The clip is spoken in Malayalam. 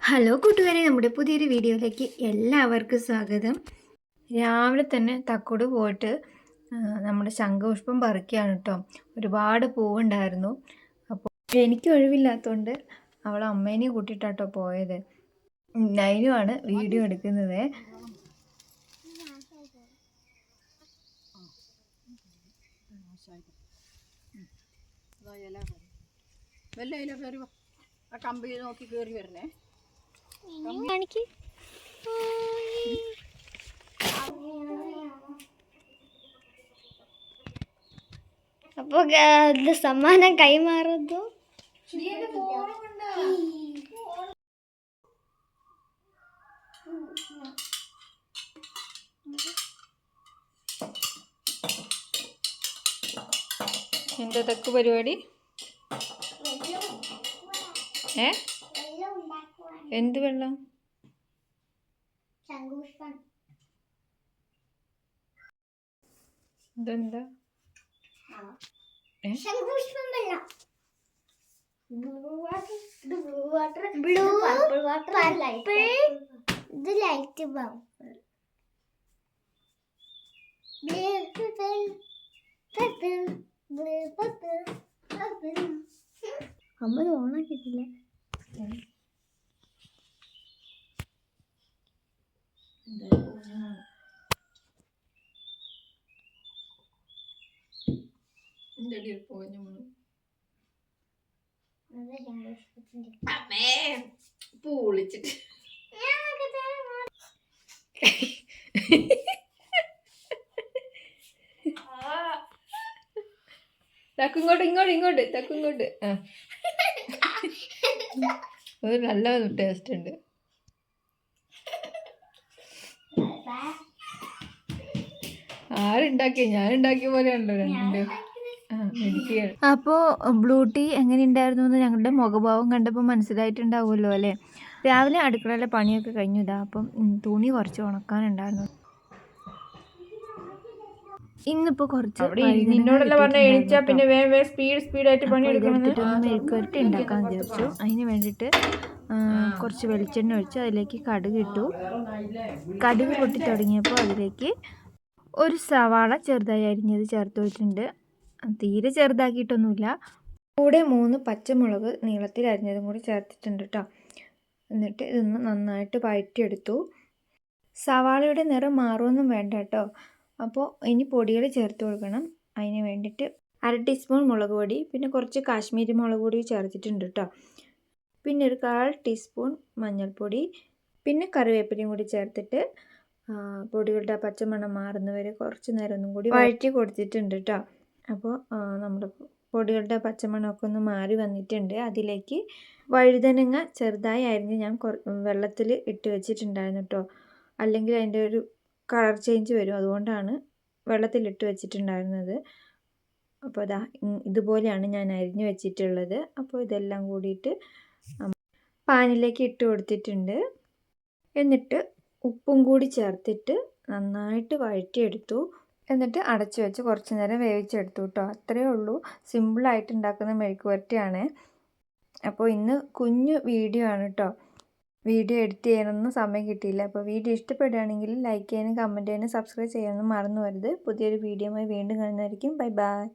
ഹലോ കൂട്ടുകാരെ നമ്മുടെ പുതിയൊരു വീഡിയോയിലേക്ക് എല്ലാവർക്കും സ്വാഗതം രാവിലെ തന്നെ തക്കോട് പോയിട്ട് നമ്മുടെ ശംഖപുഷ്പം പറിക്കുകയാണ് കേട്ടോ ഒരുപാട് പൂവുണ്ടായിരുന്നു അപ്പോൾ എനിക്ക് ഒഴിവില്ലാത്തതുകൊണ്ട് അവൾ അമ്മേനെ കൂട്ടിയിട്ടാട്ടോ പോയത് നൈനുമാണ് വീഡിയോ എടുക്കുന്നത് വല്ല ഇല കയറി ആ കമ്പി നോക്കി കയറി വരണേ. കാണിക്ക്. അപ്പൊ ഗ- ഇത് സമ്മാനം കൈമാറുന്നു. എന്താ തെക്ക് പരിപാടി? ഏ? എന്ത് വെള്ളം? ഇതെന്താ? വാട്ടർ ഇത് blue water blue water light ഇത് അമ്മ ഓണാക്കിയിട്ടില്ല. അത് ശംഖുപുഷ്പത്തിന്റെ അമ്മേ പൂ വിളിച്ചിട്ട്. തക്കു ഇങ്ങോട്ട് ഇങ്ങോട്ട് ഇങ്ങോട്ട് തക്കു ആ. ഒരു നല്ല ടേസ്റ്റ് ഉണ്ട്. ആരുണ്ടാക്കിയ? ഞാൻ ഉണ്ടാക്കിയ പോലെയാണല്ലോ രണ്ടുണ്ട് അപ്പോൾ ബ്ലൂ ടീ എങ്ങനെ ഉണ്ടായിരുന്നു എന്ന് ഞങ്ങളുടെ മുഖഭാവം കണ്ടപ്പോൾ മനസ്സിലായിട്ടുണ്ടാവുമല്ലോ അല്ലേ? രാവിലെ അടുക്കളയിലെ പണിയൊക്കെ കഴിഞ്ഞു. ഇതാ അപ്പം തുണി കുറച്ച് ഉണക്കാനുണ്ടായിരുന്നു. ഇന്നിപ്പോൾ കുറച്ച് നിന്നോടല്ല പറഞ്ഞ എണീച്ചാ പിന്നെ വേഗം വേഗം സ്പീഡ് സ്പീഡായിട്ട് പണി എടുക്കണമെന്ന് മെഴുക്കുവരട്ടി ഉണ്ടാക്കാൻ വിചാരിച്ചു. അതിന് വേണ്ടിട്ട് കുറച്ച് വെളിച്ചെണ്ണ ഒഴിച്ച് അതിലേക്ക് കടുക് ഇട്ടു. കടുക് പൊട്ടി തുടങ്ങിയപ്പോൾ അതിലേക്ക് ഒരു സവാള ചെറുതായി അരിഞ്ഞത് ചേർത്ത് വെച്ചിട്ടുണ്ട്. തീരെ ചെറുതാക്കിയിട്ടൊന്നുമില്ല. കൂടെ മൂന്ന് പച്ചമുളക് നീളത്തിൽ അരിഞ്ഞതും കൂടി ചേർത്തിട്ടുണ്ട് കേട്ടോ എന്നിട്ട് ഇതൊന്ന് നന്നായിട്ട് വഴറ്റിയെടുത്തു സവാളയുടെ നിറം മാറുമൊന്നും വേണ്ട കേട്ടോ അപ്പോൾ ഇനി പൊടികൾ ചേർത്ത് കൊടുക്കണം. അതിന് വേണ്ടിയിട്ട് അര ടീസ്പൂൺ മുളക് പൊടി പിന്നെ കുറച്ച് കാശ്മീരി മുളക് പൊടി ചേർത്തിട്ടുണ്ട് കേട്ടോ. പിന്നെ ഒരു കാൽ ടീസ്പൂൺ മഞ്ഞൾപ്പൊടി പിന്നെ കറിവേപ്പിലയും കൂടി ചേർത്തിട്ട് പൊടികളുടെ പച്ചമണം മാറുന്നവരെ കുറച്ച് നേരം ഒന്നും കൂടി വഴറ്റി കൊടുത്തിട്ടുണ്ട് കേട്ടോ. അപ്പോൾ നമ്മുടെ പൊടികളുടെ പച്ചമണമൊക്കെ ഒന്ന് മാറി വന്നിട്ടുണ്ട്. അതിലേക്ക് വഴുതനങ്ങ ചെറുതായി അരിഞ്ഞ് ഞാൻ വെള്ളത്തിൽ ഇട്ട് വെച്ചിട്ടുണ്ടായിരുന്നു കേട്ടോ. അല്ലെങ്കിൽ അതിന്റെ ഒരു കളർ ചേഞ്ച് വരും. അതുകൊണ്ടാണ് വെള്ളത്തിലിട്ട് വെച്ചിട്ടുണ്ടായിരുന്നത്. അപ്പോൾ അതാ ഇതുപോലെയാണ് ഞാൻ അരിഞ്ഞു വെച്ചിട്ടുള്ളത്. അപ്പോൾ ഇതെല്ലാം കൂടിയിട്ട് പാനിലേക്ക് ഇട്ട് കൊടുത്തിട്ടുണ്ട്. എന്നിട്ട് ഉപ്പും കൂടി ചേർത്തിട്ട് നന്നായിട്ട് വഴറ്റിയെടുത്തു. എന്നിട്ട് അടച്ചു വെച്ച് കുറച്ച് നേരം വേവിച്ചെടുത്തു കേട്ടോ. അത്രയേ ഉള്ളൂ. സിമ്പിളായിട്ട് ഉണ്ടാക്കുന്ന മെഴുക്ക് പുരട്ടിയാണ് അപ്പോൾ ഇന്ന് കുഞ്ഞു വീഡിയോ ആണ് കേട്ടോ. വീഡിയോ എഡിറ്റ് ചെയ്യാനൊന്നും സമയം കിട്ടിയില്ല. അപ്പോൾ വീഡിയോ ഇഷ്ടപ്പെടുകയാണെങ്കിൽ ലൈക്ക് ചെയ്യാനും കമന്റ് ചെയ്യാനും സബ്സ്ക്രൈബ് ചെയ്യാനൊന്നും മറന്നു വരുത് പുതിയൊരു വീഡിയോയുമായി വീണ്ടും കാണുന്നതായിരിക്കും. Bye bye.